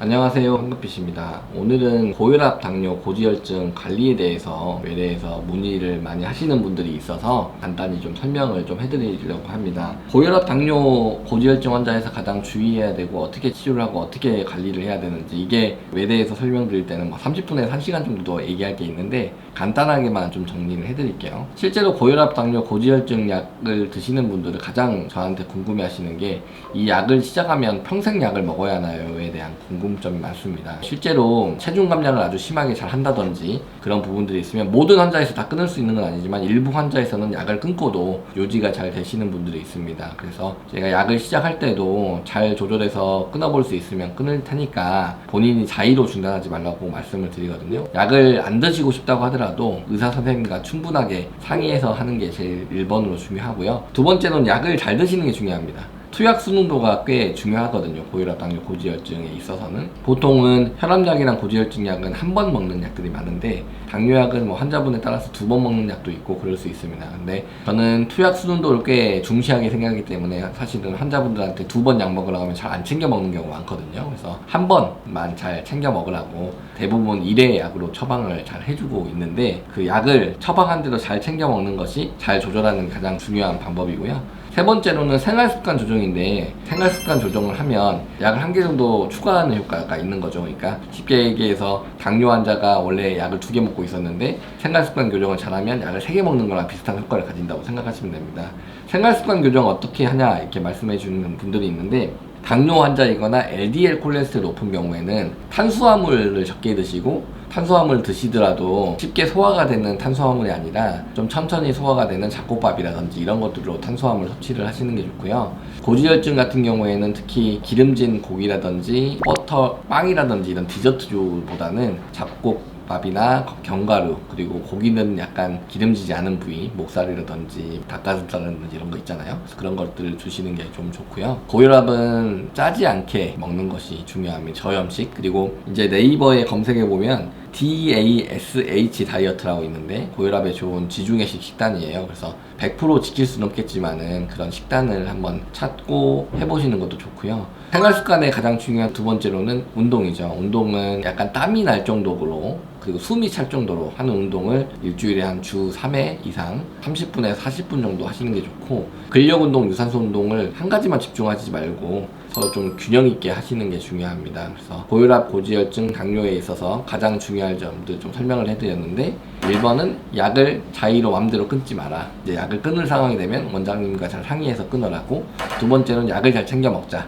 안녕하세요 황급빛입니다. 오늘은 고혈압, 당뇨, 고지혈증 관리에 대해서 외래에서 문의를 많이 하시는 분들이 있어서 간단히 좀 설명을 좀 해드리려고 합니다. 고혈압, 당뇨, 고지혈증 환자에서 가장 주의해야 되고 어떻게 치료를 하고 어떻게 관리를 해야 되는지 이게 외래에서 설명드릴 때는 뭐 30분에서 1시간 정도 얘기할 게 있는데 간단하게만 좀 정리를 해드릴게요 실제로 고혈압, 당뇨, 고지혈증 약을 드시는 분들은 가장 저한테 궁금해 하시는 게 이 약을 시작하면 평생 약을 먹어야 하나요에 대한 궁금점이 많습니다. 실제로 체중 감량을 아주 심하게 잘 한다든지 그런 부분들이 있으면 모든 환자에서 다 끊을 수 있는 건 아니지만 일부 환자에서는 약을 끊고도 유지가 잘 되시는 분들이 있습니다. 그래서 제가 약을 시작할 때도 잘 조절해서 끊어볼 수 있으면 끊을 테니까 본인이 자의로 중단하지 말라고 말씀을 드리거든요. 약을 안 드시고 싶다고 하더라도 의사 선생님과 충분하게 상의해서 하는 게 제일 1번으로 중요하고요. 두 번째는 약을 잘 드시는 게 중요합니다. 투약 수능도가 꽤 중요하거든요. 고혈압, 당뇨, 고지혈증에 있어서는. 보통은 혈압약이랑 고지혈증 약은 한 번 먹는 약들이 많은데 당뇨약은 뭐 환자분에 따라서 두 번 먹는 약도 있고 그럴 수 있습니다. 근데 저는 투약 수능도를 꽤 중시하게 생각하기 때문에 사실은 환자분들한테 두 번 약 먹으라고 하면 잘 안 챙겨 먹는 경우가 많거든요. 그래서 한 번만 잘 챙겨 먹으라고 대부분 1회 약으로 처방을 잘 해주고 있는데 그 약을 처방한 대로 잘 챙겨 먹는 것이 잘 조절하는 가장 중요한 방법이고요. 세 번째로는 생활습관 조정인데 생활습관 조정을 하면 약을 한 개 정도 추가하는 효과가 있는 거죠. 그러니까 쉽게 얘기해서 당뇨 환자가 원래 약을 두 개 먹고 있었는데 생활습관 교정을 잘하면 약을 세 개 먹는 거랑 비슷한 효과를 가진다고 생각하시면 됩니다. 생활습관 교정 어떻게 하냐 이렇게 말씀해 주는 분들이 있는데 당뇨 환자이거나 LDL 콜레스테롤 높은 경우에는 탄수화물을 적게 드시고 탄수화물 드시더라도 쉽게 소화가 되는 탄수화물이 아니라 좀 천천히 소화가 되는 잡곡밥이라든지 이런 것들로 탄수화물 섭취를 하시는 게 좋고요. 고지혈증 같은 경우에는 특히 기름진 고기라든지 버터, 빵이라든지 이런 디저트류보다는 잡곡 밥이나 견과류 그리고 고기는 약간 기름지지 않은 부위 목살이라든지 닭가슴살이라든지 이런 거 있잖아요 그런 것들을 주시는 게 좀 좋고요 고혈압은 짜지 않게 먹는 것이 중요합니다 저염식 그리고 이제 네이버에 검색해 보면 DASH 다이어트라고 있는데 고혈압에 좋은 지중해식 식단이에요. 그래서 100% 지킬 수는 없겠지만은 그런 식단을 한번 찾고 해보시는 것도 좋고요. 생활 습관의 가장 중요한 두 번째로는 운동이죠. 운동은 약간 땀이 날 정도로 그리고 숨이 찰 정도로 하는 운동을 일주일에 한 주 3회 이상 30분에서 40분 정도 하시는 게 좋고 근력 운동, 유산소 운동을 한 가지만 집중하지 말고 서로 좀 균형 있게 하시는 게 중요합니다. 그래서 고혈압, 고지혈증, 당뇨에 있어서 가장 중요한 점들 좀 설명을 해드렸는데 1번은 약을 자의로 마음대로 끊지 마라. 이제 약을 끊을 상황이 되면 원장님과 잘 상의해서 끊으라고 두 번째는 약을 잘 챙겨 먹자.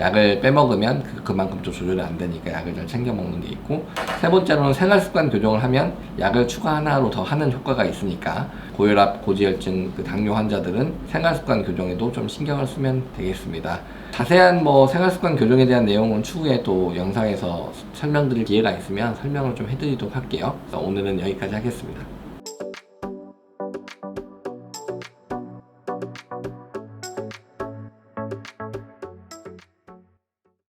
약을 빼먹으면 그- 그만큼 좀 조절이 안 되니까 약을 잘 챙겨 먹는 게 있고 세 번째로는 생활 습관 교정을 하면 약을 추가 하나로 더 하는 효과가 있으니까 고혈압, 고지혈증, 그 당뇨 환자들은 생활 습관 교정에도 좀 신경을 쓰면 되겠습니다. 자세한 뭐 생활 습관 교정에 대한 내용은 추후에 또 영상에서 설명드릴 기회가 있으면 설명을 좀 해드리도록 할게요. 오늘은 여기까지 하겠습니다.